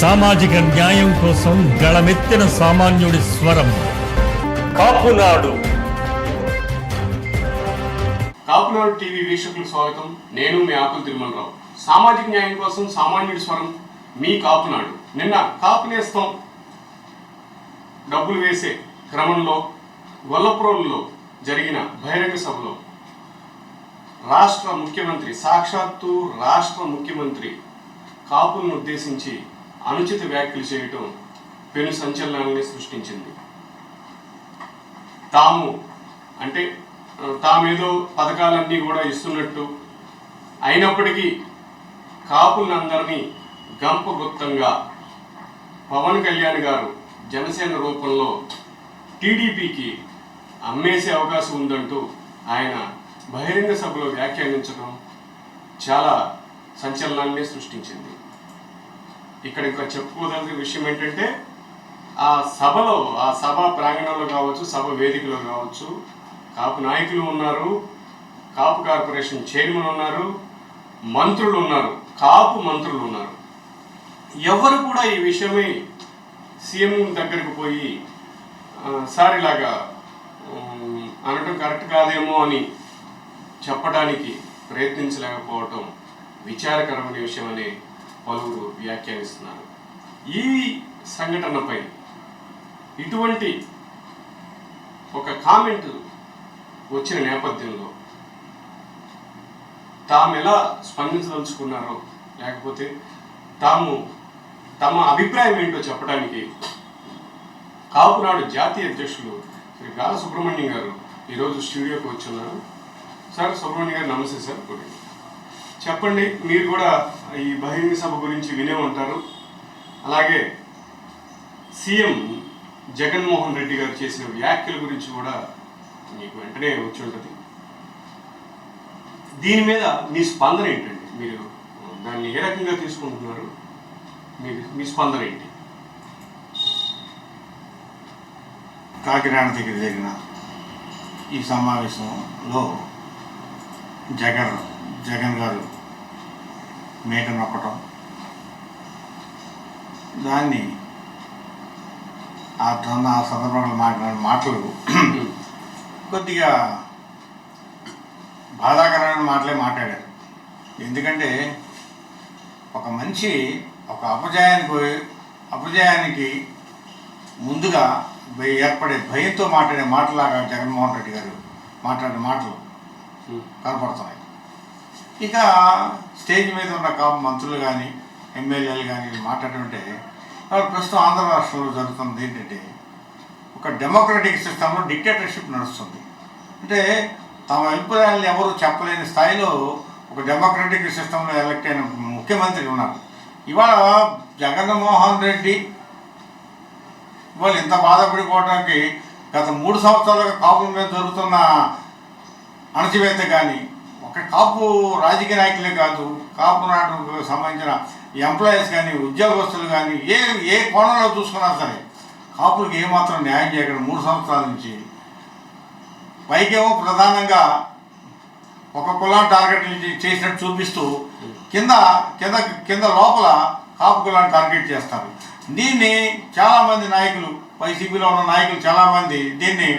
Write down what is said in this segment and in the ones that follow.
సామాజిక న్యాయం కోసం గళమెత్తిన సామాన్యుడి స్వరం. కాపునాడు. కాపునాడు టీవీ వీక్షకులకు స్వాగతం. నేను మీ ఆకుల తిరుమలరావు. సామాజిక న్యాయం కోసం సామాన్యుడి స్వరం మీ కాపునాడు. నిన్న కాపు నేస్తం డబ్బులు వేసే క్రమంలో గొల్లప్రోలులో జరిగిన బహిరంగ సభలో రాష్ట్ర ముఖ్యమంత్రి సాక్షాత్తు రాష్ట్ర ముఖ్యమంత్రి కాపులను ఉద్దేశించి అనుచిత వ్యాఖ్యలు చేయటం పెను సంచలనాన్ని సృష్టించింది. తాము అంటే తామేదో పథకాలన్నీ కూడా ఇస్తున్నట్టు అయినప్పటికీ కాపులందరినీ గంపగుప్తంగా పవన్ కళ్యాణ్ గారు జనసేన రూపంలో టీడీపీకి అమ్మేసే అవకాశం ఉందంటూ ఆయన బహిరంగ సభలో వ్యాఖ్యానించడం చాలా సంచలనాన్ని సృష్టించింది. ఇక్కడ ఇంకా చెప్పుకోదలిసిన విషయం ఏంటంటే ఆ సభలో ఆ సభ ప్రాంగణంలో కావచ్చు సభ వేదికలో కావచ్చు కాపు నాయకులు ఉన్నారు కాపు కార్పొరేషన్ చైర్మన్ ఉన్నారు మంత్రులు ఉన్నారు కాపు మంత్రులు ఉన్నారు. ఎవరు కూడా ఈ విషయమై సీఎం దగ్గరికి పోయి సార్ ఇలాగా అనడం కరెక్ట్ కాదేమో అని చెప్పడానికి ప్రయత్నించలేకపోవటం విచారకరమైన విషయం అని పలువురు వ్యాఖ్యానిస్తున్నారు. ఈ సంఘటనపై ఇటువంటి ఒక కామెంట్ వచ్చిన నేపథ్యంలో తాము ఎలా స్పందించదలుచుకున్నారో లేకపోతే తాము తమ అభిప్రాయం ఏంటో చెప్పడానికి కాపునాడు జాతీయ అధ్యక్షులు శ్రీ గాల సుబ్రహ్మణ్యం గారు ఈరోజు స్టూడియోకి వచ్చి ఉన్నారు సార్ సుబ్రహ్మణ్యం గారు నమస్తే సార్. Good evening. చెప్పండి మీరు కూడా ఈ బహిరంగ సభ గురించి వినే ఉంటారు. అలాగే సీఎం జగన్మోహన్ రెడ్డి గారు చేసిన వ్యాఖ్యల గురించి కూడా మీకు వెంటనే వచ్చి ఉంటుంది. దీని మీద మీ స్పందన ఏంటండి? మీరు దాన్ని ఏ రకంగా తీసుకుంటున్నారు? మీ మీ స్పందన ఏంటి? కాకినాడ దగ్గర జరిగిన ఈ సమావేశంలో జగన్ జగన్ గారు మేట నొక్కటం. దాన్ని ఆ తన ఆ సందర్భంలో మాట్లాడిన మాటలు కొద్దిగా బాధాకరమైన మాటలే మాట్లాడారు. ఎందుకంటే ఒక మనిషి ఒక అపజయానికి అపజయానికి ముందుగా ఏర్పడే భయంతో మాట్లాడే మాటలాగా జగన్మోహన్ రెడ్డి గారు మాట్లాడే మాటలు కనపడుతున్నాయి ఇక స్టేజ్ మీద ఉన్న కాపు మంత్రులు కానీ ఎమ్మెల్యేలు కానీ మాట్లాడుతుంటే వాళ్ళు ప్రస్తుతం ఆంధ్ర రాష్ట్రంలో జరుగుతుంది ఏంటంటే ఒక డెమోక్రటిక్ సిస్టంలో డిక్టేటర్షిప్ నడుస్తుంది. అంటే తమ అభిప్రాయాలను ఎవరు చెప్పలేని స్థాయిలో ఒక డెమోక్రటిక్ సిస్టంలో ఎలక్ట్ అయిన ముఖ్యమంత్రి ఉన్నారు. ఇవాళ జగన్మోహన్ రెడ్డి వాళ్ళు ఇంత బాధపడిపోవడానికి గత మూడు సంవత్సరాలుగా కాపుల మీద జరుగుతున్న అణచివేత కానీ అక్కడ కాపు రాజకీయ నాయకులే కాదు కాపు నాటకు సంబంధించిన ఎంప్లాయీస్ కానీ ఉద్యోగస్తులు కానీ ఏ ఏ కోణంలో చూసుకున్నా సరే కాపులకు ఏమాత్రం న్యాయం చేయగలరు మూడు సంవత్సరాల నుంచి పైకేమో ప్రధానంగా ఒక కులాన్ని టార్గెట్ చేసినట్టు చూపిస్తూ కింద కింద కింద లోపల కాపు కులాన్ని టార్గెట్ చేస్తారు. దీన్ని చాలామంది నాయకులు వైసీపీలో ఉన్న నాయకులు చాలామంది దీన్ని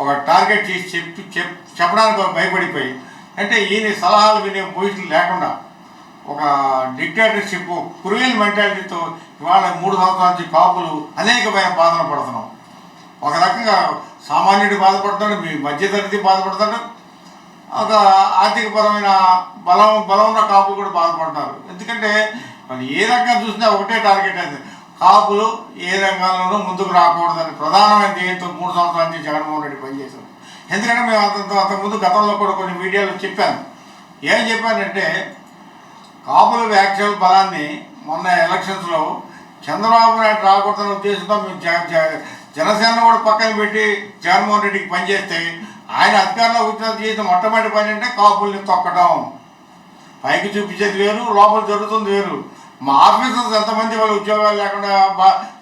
ఒక టార్గెట్ చేసి చెప్పి చెప్ చెప్పడానికి భయపడిపోయి అంటే ఈయన సలహాలు వినే పొజిషన్ లేకుండా ఒక డిక్టేటర్షిప్ క్రూయల్ మెంటాలిటీతో ఇవాళ మూడు సంవత్సరాల నుంచి కాపులు అనేకమైన బాధలు పడుతున్నాం. ఒక రకంగా సామాన్యుడు బాధపడతాడు మీ మధ్యతరగతి బాధపడతాడు ఒక ఆర్థికపరమైన బలం బలం ఉన్న కాపులు కూడా బాధపడుతున్నారు. ఎందుకంటే వాళ్ళు ఏ రకంగా చూసినా ఒకటే టార్గెట్ అది. కాపులు ఏ రంగంలోనూ ముందుకు రాకూడదని ప్రధానమైన ధ్యేయంతో మూడు సంవత్సరాల నుంచి జగన్మోహన్ రెడ్డి పనిచేశారు. ఎందుకంటే మేము అంత అంతకుముందు గతంలో కూడా కొన్ని మీడియాలో చెప్పాను. ఏం చెప్పానంటే కాపుల వ్యాఖ్యల బలాన్ని మొన్న ఎలక్షన్స్లో చంద్రబాబు నాయుడు రాకూడదన్న ఉద్దేశంతో మేము జనసేన కూడా పక్కన పెట్టి జగన్మోహన్ రెడ్డికి పనిచేస్తే ఆయన అధికారంలో వచ్చిన చేసిన మొట్టమొదటి పని అంటే కాపుల్ని తొక్కడం. పైకి చూపించేది వేరు లోపల జరుగుతుంది వేరు. మా ఆఫీసర్స్ ఎంతమంది వాళ్ళు ఉద్యోగాలు లేకుండా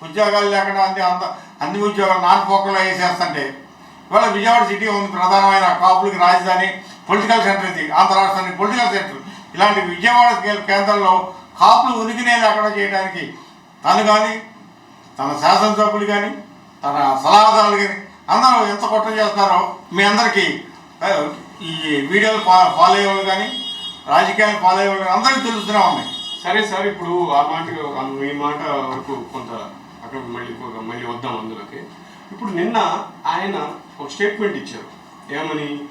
ఉద్యోగాలు లేకుండా అన్ని అంత అన్ని ఉద్యోగాలు నాన్ పోకల్లో వేసేస్తుంటే ఇవాళ విజయవాడ సిటీ ఉంది ప్రధానమైన కాపులకి రాజధాని పొలిటికల్ సెంటర్ ఇది ఆంధ్ర రాష్ట్రానికి పొలిటికల్ సెంటర్ ఇలాంటి విజయవాడ కేంద్రంలో కాపులు ఉనికినే లేకుండా చేయడానికి తను కానీ తన శాసనసభ్యులు కానీ తన సలహాదారులు కానీ అందరూ ఎంత కుట్ర చేస్తారో మీ అందరికీ ఈ వీడియోలు ఫాలో అయ్యేవాళ్ళు కానీ రాజకీయాలు ఫాలో అయ్యేవాళ్ళు కానీ అందరికీ తెలుస్తూనే ఉన్నాయి. సరే సార్ ఇప్పుడు ఆ మాట ఈ మాట వరకు కొంత అక్కడ మళ్ళీ మళ్ళీ వద్దాం అందులోకి. ఇప్పుడు నిన్న ఆయన ఒక స్టేట్మెంట్ ఇచ్చారు. ఏమని?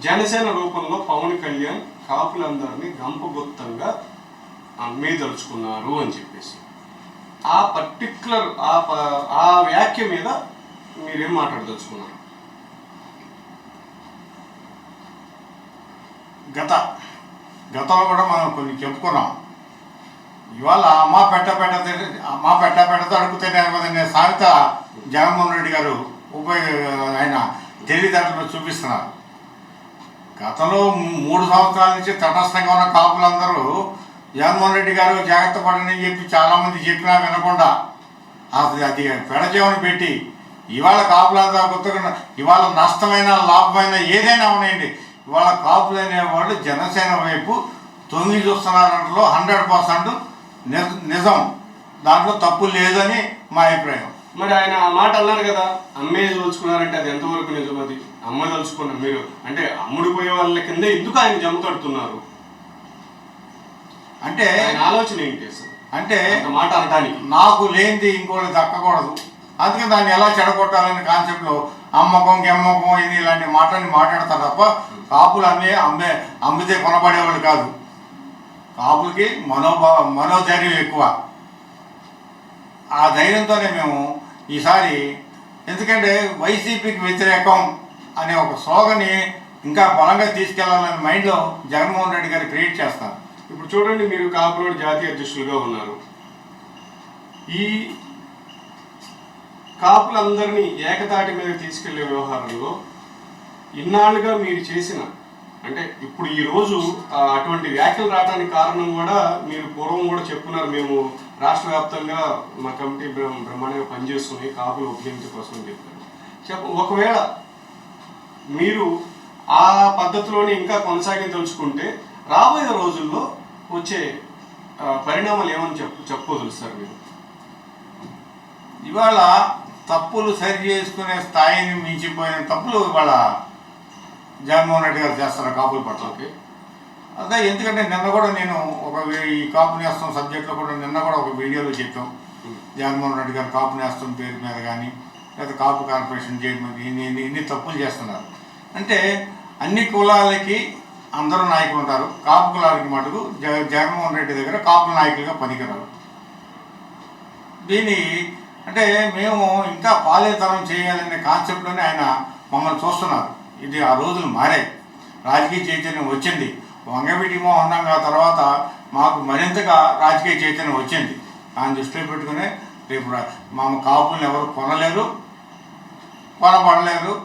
జనసేన రూపంలో పవన్ కళ్యాణ్ కాపులందరినీ గంపగొత్తంగా అమ్మేదలుచుకున్నారు అని చెప్పేసి. ఆ పర్టిక్యులర్ ఆ ప- ఆ వ్యాఖ్య మీద మీరేం మాట్లాడదలుచుకున్నారు? గత గతంలో కూడా మనం కొన్ని చెప్పుకున్నాం. ఇవాళ అమ్మ పెట్ట పెట్ట అమ్మ పెట్ట పెట్ట అడుగుతేనే అనే సామెత జగన్మోహన్ రెడ్డి గారు ఉపయోగ ఆయన తెలివితేటలు చూపిస్తున్నారు. గతంలో మూడు సంవత్సరాల నుంచి తటస్థంగా ఉన్న కాపులందరూ జగన్మోహన్ రెడ్డి గారు జాగ్రత్త పడని చెప్పి చాలామంది చెప్పినా వినకుండా అది అది పెడచేవని పెట్టి ఇవాళ కాపులంతా కొత్తగా ఇవాళ నష్టమైన లాభమైన ఏదైనా ఉన్నాయండి. ఇవాళ కాపులు వాళ్ళు జనసేన వైపు తొంగి చూస్తున్నారంటలో హండ్రెడ్ పర్సెంట్ నిజం. దాంట్లో తప్పు లేదని మా అభిప్రాయం. మరి ఆయన ఆ మాట అన్నారు కదా అమ్మే దలుచుకున్నారంటే అది ఎంతవరకు నిజం అది? అమ్మ దలుచుకున్నారు మీరు. అంటే అమ్ముడు పోయే వాళ్ళ కింద ఎందుకు ఆయన జమ కడుతున్నారు అంటే ఆయన ఆలోచన ఏంటి అసలు? అంటే మాట అనడానికి నాకు లేనిది ఇంకోటి దక్కకూడదు. అందుకే దాన్ని ఎలా చెడగొట్టాలనే కాన్సెప్ట్లో అమ్మకం గెమ్మకం ఇది ఇలాంటి మాటని మాట్లాడతారు తప్ప కాపులు అమ్మే అమ్మే అమ్మితే కొనబడేవాళ్ళు కాదు. కాపులకి మనోభావ మనోధైర్యం ఎక్కువ. ఆ ధైర్యంతోనే మేము ఈసారి ఎందుకంటే వైసీపీకి వ్యతిరేకం అనే ఒక స్లోగని ఇంకా బలంగా తీసుకెళ్ళాలనే మైండ్లో జగన్మోహన్ రెడ్డి గారు క్రియేట్ చేస్తారు. ఇప్పుడు చూడండి మీరు కాపురోడ్ జాతీయ అధ్యక్షులుగా ఉన్నారు. ఈ కాపులందరినీ ఏకతాటి మీద తీసుకెళ్ళే వ్యవహారంలో ఇన్నాళ్ళుగా మీరు చేసిన అంటే ఇప్పుడు ఈరోజు అటువంటి వ్యాఖ్యలు రావడానికి కారణం కూడా మీరు పూర్వం కూడా చెప్పున్నారు మేము రాష్ట్ర వ్యాప్తంగా మా కమిటీ బ్రహ్మ- బ్రహ్మాండంగా పనిచేస్తుంది. కాపులు ఉపయోగించే కోసం అని చెప్పారు. చెప్ప ఒకవేళ మీరు ఆ పద్ధతిలోనే ఇంకా కొనసాగించదలుచుకుంటే రాబోయే రోజుల్లో వచ్చే పరిణామాలు ఏమని చెప్పు చెప్పుకోదలుస్తారు మీరు? ఇవాళ తప్పులు సరి చేసుకునే స్థాయిని మించిపోయిన తప్పులు ఇవాళ జగన్మోహన్ రెడ్డి గారు చేస్తారు కాపుల పట్ల అదే ఎందుకంటే నిన్న కూడా నేను ఒక ఈ కాపు నేస్తం సబ్జెక్ట్లో కూడా నిన్న కూడా ఒక వీడియోలో చెప్పాం. జగన్మోహన్ రెడ్డి గారు కాపు నేస్తం పేరు మీద కానీ లేదా కాపు కార్పొరేషన్ చేయడం ఇన్ని ఇన్ని ఇన్ని తప్పులు చేస్తున్నారు. అంటే అన్ని కులాలకి అందరూ నాయకులు ఉంటారు. కాపు కులాలకి మటుకు జగ జగన్మోహన్ రెడ్డి దగ్గర కాపు నాయకులుగా పనికిరారు. దీని అంటే మేము ఇంకా పాలేతనం చేయాలనే కాన్సెప్ట్లోనే ఆయన మమ్మల్ని చూస్తున్నారు. ఇది ఆ రోజులు మారాయి. రాజకీయ చైతన్యం వచ్చింది. వంగవీటి మోహన్ రంగ తర్వాత మాకు మరింతగా రాజకీయ చైతన్యం వచ్చింది. ఆయన దృష్టిలో పెట్టుకునే రేపు మా కాపులను ఎవరు కొనలేరు కొనబడలేరు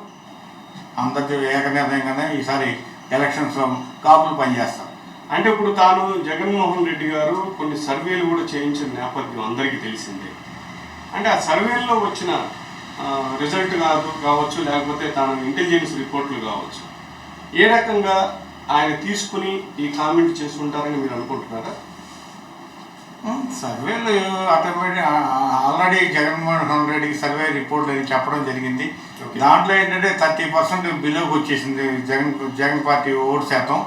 అందరికీ ఏక నిర్ణయంగానే ఈసారి ఎలక్షన్స్లో కాపులు పనిచేస్తారు. అంటే ఇప్పుడు తాను జగన్మోహన్ రెడ్డి గారు కొన్ని సర్వేలు కూడా చేయించిన నేపథ్యం అందరికీ తెలిసిందే. అంటే ఆ సర్వేల్లో వచ్చిన రిజల్ట్ కాదు కావచ్చు లేకపోతే తాను ఇంటెలిజెన్స్ రిపోర్ట్లు కావచ్చు. ఏ రకంగా ఆయన తీసుకుని ఈ కామెంట్ చేసుకుంటారని మీరు అనుకుంటున్నారా? సర్వేలు ఆటోమేటిక్ ఆల్రెడీ జగన్మోహన్ రెడ్డికి సర్వే రిపోర్ట్ అని చెప్పడం జరిగింది. దాంట్లో ఏంటంటే థర్టీ పర్సెంట్ బిలోకి వచ్చేసింది జగన్ జగన్ పార్టీ ఓటు శాతం.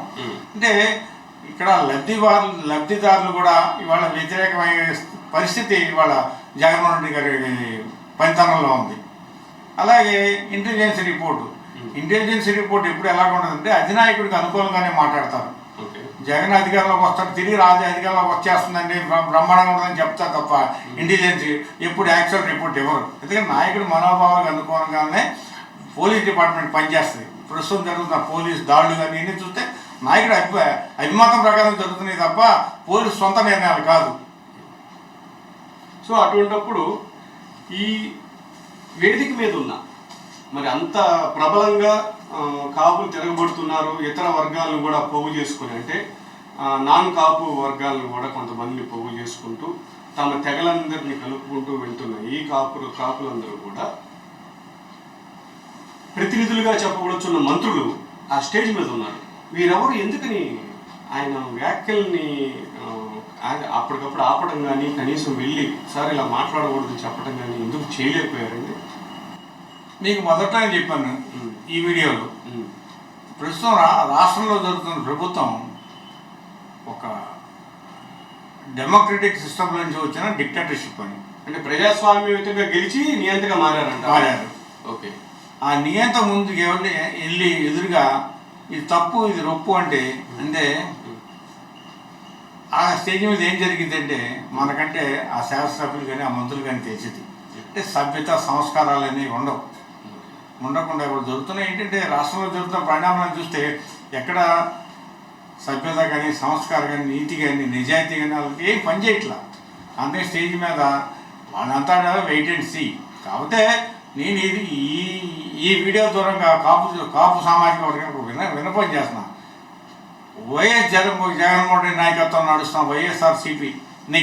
అంటే ఇక్కడ లబ్ధిదారులు లబ్ధిదారులు కూడా ఇవాళ వ్యతిరేకమయ్యే పరిస్థితి ఇవాళ జగన్మోహన్ రెడ్డి గారి పనితనంలో ఉంది. అలాగే ఇంటెలిజెన్స్ రిపోర్టు ఇంటెలిజెన్స్ రిపోర్ట్ ఎప్పుడు ఎలా ఉంటుందంటే అధినాయకుడికి అనుకూలంగానే మాట్లాడతారు. జగన్ అధికారంలోకి వస్తాడు తిరిగి రాజు అధికారంలోకి వచ్చేస్తుందండి బ్ర- బ్రహ్మాండంగా ఉంటుందని చెప్తారు తప్ప ఇంటెలిజెన్స్ ఎప్పుడు యాక్చువల్ రిపోర్ట్ ఇవ్వరు. ఎందుకంటే నాయకుడు మనోభావాలకు అనుకూలంగానే పోలీస్ డిపార్ట్మెంట్ పనిచేస్తుంది. ప్రస్తుతం జరుగుతున్న పోలీస్ దాడులు కానీ ఇన్ని చూస్తే నాయకుడు అభి అభిమతం ప్రకారం జరుగుతున్నాయి తప్ప పోలీసు సొంత నిర్ణయాలు కాదు. సో అటువంటప్పుడు ఈ వేదిక మీద ఉన్న మరి అంత ప్రబలంగా కాపులు తిరగబడుతున్నారు ఇతర వర్గాలను కూడా పోగు చేసుకుని అంటే నాన్ కాపు వర్గాలను కూడా కొంతమందిని పోగు చేసుకుంటూ తమ తెగలందరినీ కలుపుకుంటూ వెళ్తున్న ఈ కాపులు కాపులందరూ కూడా ప్రతినిధులుగా చెప్పబడుచున్న మంత్రులు ఆ స్టేజ్ మీద ఉన్నారు. వీరెవరు ఎందుకని ఆయన వ్యాఖ్యల్ని అప్పటికప్పుడు ఆపడం కానీ కనీసం వెళ్ళి సార్ ఇలా మాట్లాడకూడదు చెప్పడం కానీ ఎందుకు చేయలేకపోయారండి? మీకు మొదట చెప్పాను. ఈ వీడియోలో. ప్రస్తుతం రా రాష్ట్రంలో జరుగుతున్న ప్రభుత్వం ఒక డెమోక్రటిక్ సిస్టమ్ నుంచి వచ్చిన డిక్టేటర్షిప్ అని. అంటే ప్రజాస్వామ్యయుతంగా గెలిచి నియంతగా మారారంట. మారారు. ఓకే. ఆ నియంత ముందుకు ఎవరిని వెళ్ళి ఎదురుగా ఇది తప్పు ఇది రొప్పు అంటే అంటే ఆ స్టేజ్ మీద ఏం జరిగిందంటే మనకంటే ఆ శాసనసభ్యులు కానీ ఆ మంత్రులు కానీ తెలిసింది. అంటే సభ్యత సంస్కారాలు అనేవి ఉండవు. ఉండకుండా ఇప్పుడు జరుగుతున్నాయి ఏంటంటే రాష్ట్రంలో జరుగుతున్న పరిణామాలను చూస్తే ఎక్కడ సభ్యత కానీ సంస్కారం కానీ నీతి కానీ నిజాయితీ కానీ వాళ్ళకి ఏం పని చేయట్లా? అందుకే స్టేజ్ మీద వాళ్ళంతా వెయిట్ అండ్ సీ కాకపోతే నేను ఇది ఈ ఈ వీడియో దూరంగా కాపు కాపు సామాజిక వర్గానికి విన వినపం చేస్తున్నా. వైఎస్ జగన్ జగన్మోహన్ రెడ్డి నాయకత్వం నడుస్తున్న వైఎస్ఆర్సీపీని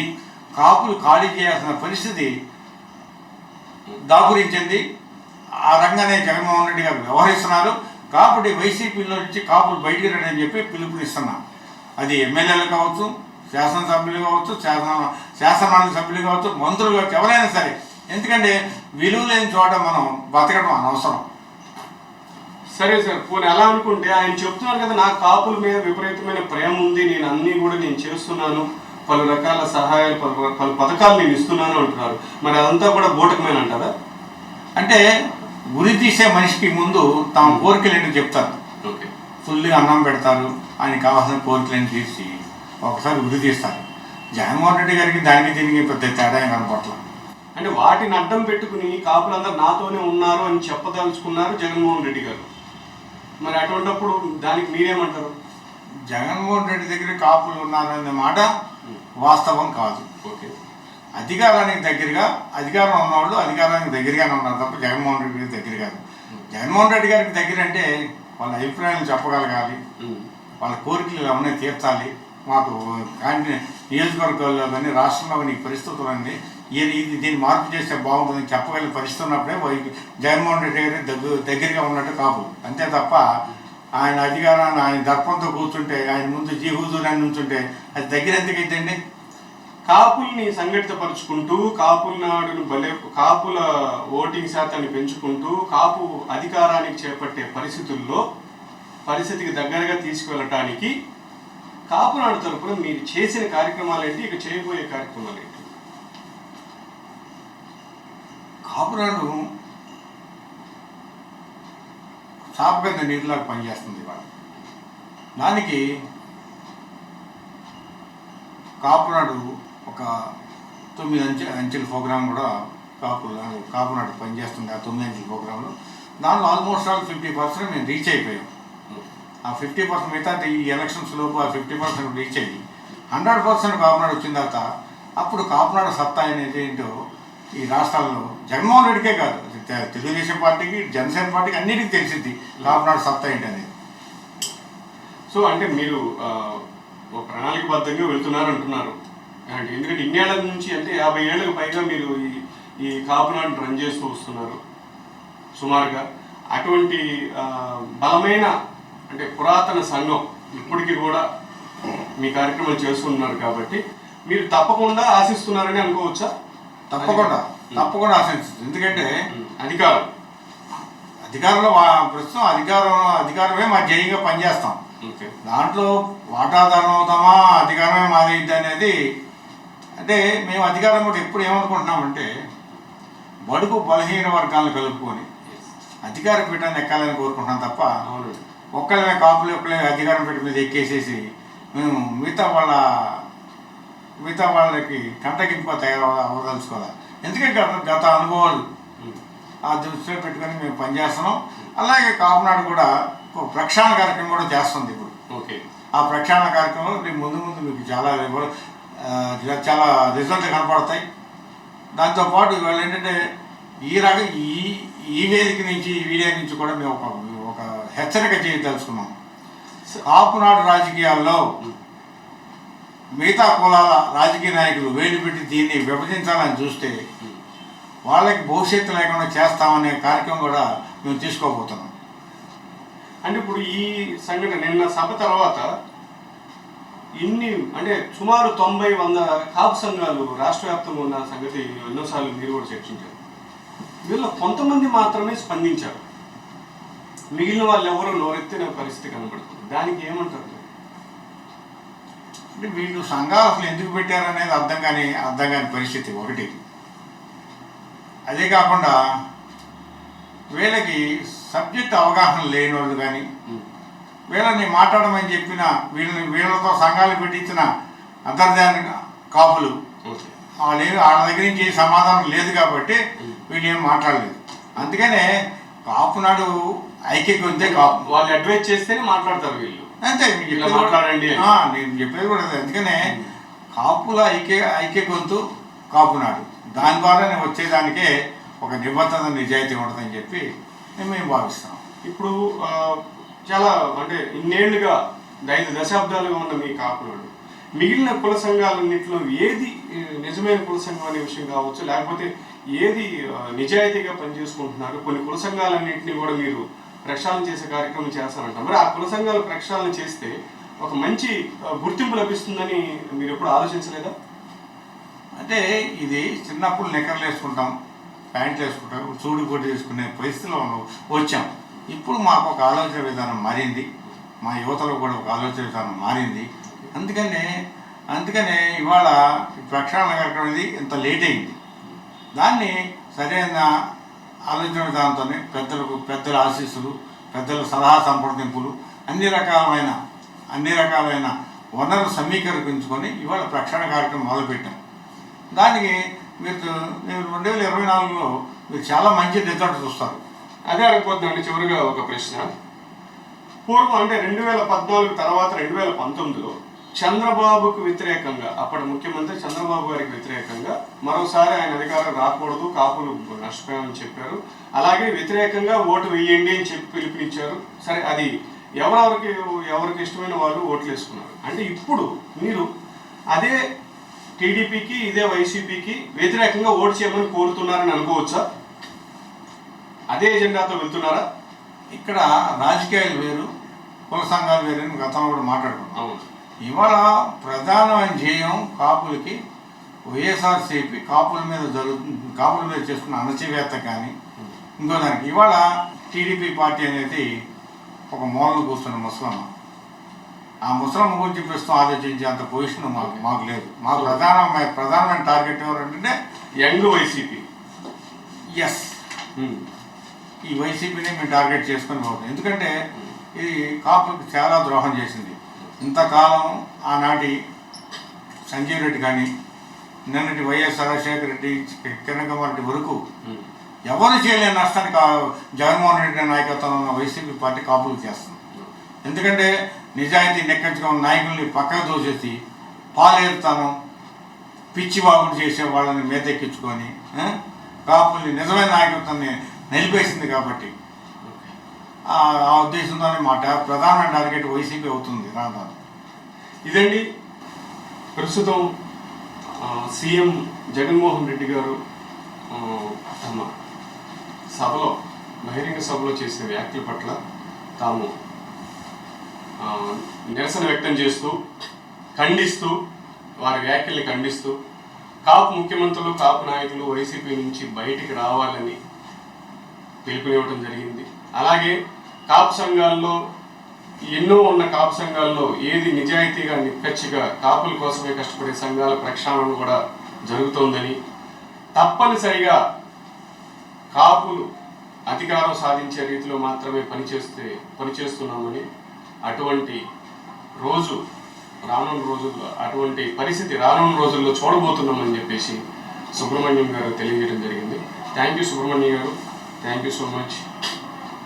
కాపులు ఖాళీ చేయాల్సిన పరిస్థితి దాపురించింది. ఆ రంగానే జగన్మోహన్ రెడ్డి గారు వ్యవహరిస్తున్నారు. కాబట్టి వైసీపీలో నుంచి కాపులు బయటికి రండి అని చెప్పి పిలుపునిస్తున్నాం అది ఎమ్మెల్యేలు కావచ్చు శాసనసభ్యులు కావచ్చు శాసన శాసనమండలి సభ్యులు కావచ్చు మంత్రులు కావచ్చు ఎవరైనా సరే. ఎందుకంటే విలువ లేని చోట మనం బతకడం అనవసరం. సరే సార్ పోనీ ఎలా అనుకుంటే ఆయన చెప్తున్నారు కదా నా కాపుల మీద విపరీతమైన ప్రేమ ఉంది నేను అన్నీ కూడా నేను చేస్తున్నాను పలు రకాల సహాయాలు పలు పలు పథకాలు నేను ఇస్తున్నాను అంటున్నారు. మరి అదంతా కూడా బూటకమైన అంటారా అంటే గురి తీసే మనిషికి ముందు తమ కోరికలు ఏంటో చెప్తారు. ఓకే. ఫుల్గా అన్నం పెడతారు ఆయనకి కావాల్సిన కోరికలను తీర్చి ఒకసారి గురి తీస్తారు జగన్మోహన్ రెడ్డి గారికి దానికి దీనికి పెద్ద తేడా ఏం కనపట్ల అంటే వాటిని అడ్డం పెట్టుకుని కాపులందరూ నాతోనే ఉన్నారు అని చెప్పదలుచుకున్నారు జగన్మోహన్ రెడ్డి గారు. మరి అటువంటిప్పుడు దానికి మీరేమంటారు? జగన్మోహన్ రెడ్డి దగ్గర కాపులు ఉన్నారనే మాట వాస్తవం కాదు. ఓకే. అధికారానికి దగ్గరగా అధికారం ఉన్నవాళ్ళు అధికారానికి దగ్గరగానే ఉన్నారు తప్ప జగన్మోహన్ రెడ్డి గారికి దగ్గర కాదు. జగన్మోహన్ రెడ్డి గారికి దగ్గర అంటే వాళ్ళ అభిప్రాయాలు చెప్పగలగాలి. వాళ్ళ కోరికలు ఉన్నాయి తీర్చాలి. మాకు కానీ నియోజకవర్గాల్లో కానీ రాష్ట్రంలో కానీ పరిస్థితులు అన్నీ ఇది దీన్ని మార్పు చేస్తే బాగుంటుందని చెప్పగలిగిన పరిస్థితి ఉన్నప్పుడే జగన్మోహన్ రెడ్డి గారి దగ్గర దగ్గరగా ఉన్నట్టు కాపు అంతే తప్ప ఆయన అధికారాన్ని ఆయన దర్పంతో కూర్చుంటే ఆయన ముందు జీహూజులని నుంచుంటే అది దగ్గర ఎందుకైందండి కాపుల్ని సంఘటితపరుచుకుంటూ కాపుల నాడును బలే కాపుల ఓటింగ్ శాతాన్ని పెంచుకుంటూ కాపు అధికారానికి చేపట్టే పరిస్థితుల్లో పరిస్థితికి దగ్గరగా తీసుకువెళ్ళటానికి కాపునాడు తరపున మీరు చేసిన కార్యక్రమాలు ఏంటి ఇక చేయబోయే కార్యక్రమాలు ఏంటి కాపురాడు చాప కింద నీటిలాగా పనిచేస్తుంది ఇవాళ. దానికి కాపునాడు ఒక తొమ్మిది అంచె అంచెల ప్రోగ్రాం కూడా కాపు కాపునాడు పనిచేస్తుంది ఆ తొమ్మిది అంచెల ప్రోగ్రాంలో. దానిలో ఆల్మోస్ట్ ఆల్ ఫిఫ్టీ పర్సెంట్ మేము రీచ్ అయిపోయాం. ఆ ఫిఫ్టీ పర్సెంట్ మిగతా ఈ ఎలక్షన్స్ లోపు ఆ ఫిఫ్టీ పర్సెంట్ రీచ్ అయ్యి హండ్రెడ్ పర్సెంట్ కాపునాడు వచ్చిన తర్వాత అప్పుడు కాపునాడు సత్తా అనేది ఏంటో ఈ రాష్ట్రాల్లో జగన్మోహన్ రెడ్డికే కాదు తెలుగుదేశం పార్టీకి జనసేన పార్టీకి అన్నిటికీ తెలిసింది కాపునాడు సత్తా ఏంటి అనేది. సో అంటే మీరు ఒక ప్రణాళికబద్ధంగా వెళ్తున్నారు అంటున్నారు ఎందుకంటే ఇన్నేళ్ళ నుంచి అంటే యాభై ఏళ్ళకు పైగా మీరు ఈ ఈ కాపునాడు రన్ చేస్తూ వస్తున్నారు. సుమారుగా అటువంటి బలమైన అంటే పురాతన సంఘం ఇప్పటికీ కూడా మీ కార్యక్రమాలు చేస్తున్నారు కాబట్టి మీరు తప్పకుండా ఆశిస్తున్నారని అనుకోవచ్చా? తప్పకుండా. తప్పకుండా ఆశించదు ఎందుకంటే అధికారం. అధికారంలో ప్రస్తుతం అధికారం అధికారమే మా జయంగా పనిచేస్తాం. ఓకే. దాంట్లో వాటాదారం అవుతామా? అధికారమే మాది అనేది అంటే మేము అధికారం కూడా ఎప్పుడు ఏమనుకుంటున్నామంటే బడుగు బలహీన వర్గాలను కలుపుకొని అధికార పీఠాన్ని ఎక్కాలని కోరుకుంటున్నాం తప్ప ఒక్కళ్ళమే కాపులు ఒక్కలే అధికారం పీఠ మీద ఎక్కేసేసి మేము మిగతా వాళ్ళ మిగతా వాళ్ళకి కంటగింపుగా తయారు అవ్వదలుచుకోవాలి? ఎందుకంటే గత అనుభవాలు ఆ దృష్టిలో పెట్టుకొని మేము పనిచేస్తున్నాం. అలాగే కాపునాడు కూడా ఒక ప్రక్షాళన కార్యక్రమం కూడా చేస్తుంది ఇప్పుడు. ఓకే. ఆ ప్రక్షాళన కార్యక్రమంలో రేపు ముందు ముందు మీకు చాలా చాలా రిజల్ట్ కనపడతాయి. దాంతోపాటు ఇవాళ ఏంటంటే ఈ రక ఈ ఈ వేదిక నుంచి ఈ వీడియో నుంచి కూడా మేము ఒక ఒక హెచ్చరిక చేయదలుచుకున్నాం. కాపునాడు రాజకీయాల్లో మిగతా కులాల రాజకీయ నాయకులు వేలు పెట్టి దీన్ని విభజించాలని చూస్తే వాళ్ళకి భవిష్యత్తు లేకుండా చేస్తామనే కార్యక్రమం కూడా మేము తీసుకోబోతున్నాం. అంటే ఇప్పుడు ఈ సంఘటన నిన్న సభ తర్వాత ఇన్ని అంటే సుమారు తొంభై వంద కాపు సంఘాలు రాష్ట్ర వ్యాప్తంగా ఉన్న సంగతి ఎన్నోసార్లు మీరు కూడా చర్చించారు వీళ్ళు కొంతమంది మాత్రమే స్పందించారు మిగిలిన వాళ్ళు ఎవరు నోరెత్తిన పరిస్థితి కనబడుతుంది దానికి ఏమంటారు? అంటే వీళ్ళు సంఘాలు అసలు ఎందుకు పెట్టారనేది అర్థం కాని అర్థం కాని పరిస్థితి ఒకటి అదే కాకుండా వీళ్ళకి సబ్జెక్ట్ అవగాహన లేని వాళ్ళు కానీ. వీళ్ళని మాట్లాడమని చెప్పిన వీళ్ళని వీళ్ళతో సంఘాలు పెట్టించిన అంతర్జాతీయ కాపులు. వాళ్ళు వాళ్ళ దగ్గర నుంచి సమాధానం లేదు కాబట్టి వీళ్ళు ఏం మాట్లాడలేదు. అందుకనే కాపు నాడు ఐక్యత ఉంటే కాపు. వాళ్ళు అడ్వైజ్ చేస్తేనే మాట్లాడతారు వీళ్ళు. అంతే మాట్లాడండి నేను చెప్పేది కూడా అదే. అందుకనే కాపుల ఐక్య ఐక్య గొంతు కాపు నాడు. దాని ద్వారానే వచ్చేదానికే ఒక నిబద్ధత నిజాయితీ ఉంటుందని చెప్పి మేము భావిస్తాం ఇప్పుడు చాలా అంటే ఇన్నేళ్ళుగా ఐదు దశాబ్దాలుగా ఉన్న మీ కాపునాడు మిగిలిన కుల సంఘాలన్నింటిలో ఏది నిజమైన కుల సంఘం అనే విషయం కావచ్చు లేకపోతే ఏది నిజాయితీగా పనిచేసుకుంటున్నారు కొన్ని కుల సంఘాలన్నింటినీ కూడా మీరు ప్రక్షాళన చేసే కార్యక్రమం చేస్తారంట మరి ఆ కుల సంఘాలు ప్రక్షాళన చేస్తే ఒక మంచి గుర్తింపు లభిస్తుందని మీరు ఎప్పుడు ఆలోచించలేదా? అంటే ఇది చిన్నప్పుడు నిక్కర్లు వేసుకుంటాం ప్యాంట్లు వేసుకుంటాం చూడు కొట్టి వేసుకునే పరిస్థితిలో వచ్చాం. ఇప్పుడు మాకు ఒక ఆలోచన విధానం మారింది. మా యువతలో కూడా ఒక ఆలోచన విధానం మారింది. అందుకనే అందుకనే ఇవాళ ప్రక్షాళన కార్యక్రమం ఇంత లేట్ అయింది. దాన్ని సరైన ఆలోచన విధానంతోనే పెద్దలకు పెద్దల ఆశీస్సులు పెద్దల సలహా సంప్రదింపులు అన్ని రకాలమైన అన్ని రకాలైన వనరులు సమీకరించుకొని ఇవాళ ప్రక్షాళన కార్యక్రమం మొదలుపెట్టాం. దానికి మీరు మీరు రెండు వేల ఇరవై నాలుగులో మీరు చాలా మంచి రిజల్ట్ చూస్తారు అదే అడగబోతున్నాండి చివరిగా ఒక ప్రశ్న. పూర్వం అంటే రెండు వేల పద్నాలుగు తర్వాత రెండు వేల పంతొమ్మిదిలో చంద్రబాబుకు వ్యతిరేకంగా అప్పటి ముఖ్యమంత్రి చంద్రబాబు గారికి వ్యతిరేకంగా మరోసారి ఆయన అధికారం రాకూడదు కాపులు నష్టపోయామని చెప్పారు. అలాగే వ్యతిరేకంగా ఓటు వేయండి అని చెప్పి పిలుపునిచ్చారు. సరే అది ఎవరెవరికి ఎవరికి ఇష్టమైన వాళ్ళు ఓట్లు వేసుకున్నారు? అంటే ఇప్పుడు మీరు అదే టీడీపీకి ఇదే వైసీపీకి వ్యతిరేకంగా ఓటు చేయమని కోరుతున్నారని అనుకోవచ్చా? అదే ఎజెండాతో వెళ్తున్నారా? ఇక్కడ రాజకీయాలు వేరు కుల సంఘాలు వేరు అని గతంలో కూడా మాట్లాడుకున్నాం. ఇవాళ ప్రధానమైన ధ్యేయం కాపులకి వైఎస్ఆర్సీపీ కాపుల మీద జరుగుతుంది కాపుల మీద చేసుకున్న అణచివేత కానీ ఇంకో దానికి. ఇవాళ టీడీపీ పార్టీ అనేది ఒక మూలను కూర్చున్న ముసలమ్మ. ఆ ముసలమ్మ గురించి ప్రస్తుతం ఆలోచించే అంత పొజిషన్ మాకు మాకు లేదు. మా ప్రధానమైన ప్రధానమైన టార్గెట్ ఎవరంటే యంగ్ వైసీపీ. ఎస్. ఈ వైసీపీని మేము టార్గెట్ చేసుకొని పోతాం ఎందుకంటే ఇది కాపులకు చాలా ద్రోహం చేసింది. ఇంతకాలం ఆనాటి సంజీవ్ రెడ్డి కానీ నిన్నటి వైఎస్ రాజశేఖర రెడ్డి కిరణ్ కుమార్ రెడ్డి వరకు ఎవరు చేయలేని నష్టానికి జగన్మోహన్ రెడ్డి నాయకత్వంలో ఉన్న వైసీపీ పార్టీ కాపులు చేస్తుంది. ఎందుకంటే నిజాయితీ నెక్కించుకున్న నాయకుల్ని పక్కకు దోసేసి పాలేరుతాను పిచ్చి బాబుడు చేసే వాళ్ళని మీదెక్కించుకొని కాపుల్ని నిజమైన నాయకత్వాన్ని నిలిపేసింది కాబట్టి. ఆ ఆ ఉద్దేశంతోనే మాట ప్రధాన టార్గెట్ వైసీపీ అవుతుంది రాను ఇదండి. ప్రస్తుతం సీఎం జగన్మోహన్ రెడ్డి గారు తమ సభలో బహిరంగ సభలో చేసిన వ్యాఖ్యల పట్ల తాము నిరసన వ్యక్తం చేస్తూ ఖండిస్తూ వారి వ్యాఖ్యల్ని ఖండిస్తూ కాపు ముఖ్యమంత్రులు కాపు నాయకులు వైసీపీ నుంచి బయటికి రావాలని పిలుపునివ్వడం జరిగింది. అలాగే కాపు సంఘాల్లో ఎన్నో ఉన్న కాపు సంఘాల్లో ఏది నిజాయితీగా నిక్కచ్చిగా కాపుల కోసమే కష్టపడే సంఘాల ప్రక్షాళన కూడా జరుగుతోందని తప్పనిసరిగా కాపులు అధికారం సాధించే రీతిలో మాత్రమే పనిచేస్తే పనిచేస్తున్నామని అటువంటి రోజు రానున్న రోజుల్లో అటువంటి పరిస్థితి రానున్న రోజుల్లో చూడబోతున్నామని చెప్పేసి సుబ్రహ్మణ్యం గారు తెలియజేయడం జరిగింది. థ్యాంక్ యూ సుబ్రహ్మణ్యం గారు. Thank you so much.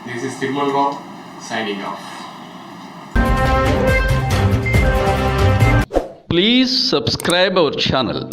This is Tirmal Rao signing off. Please subscribe our channel.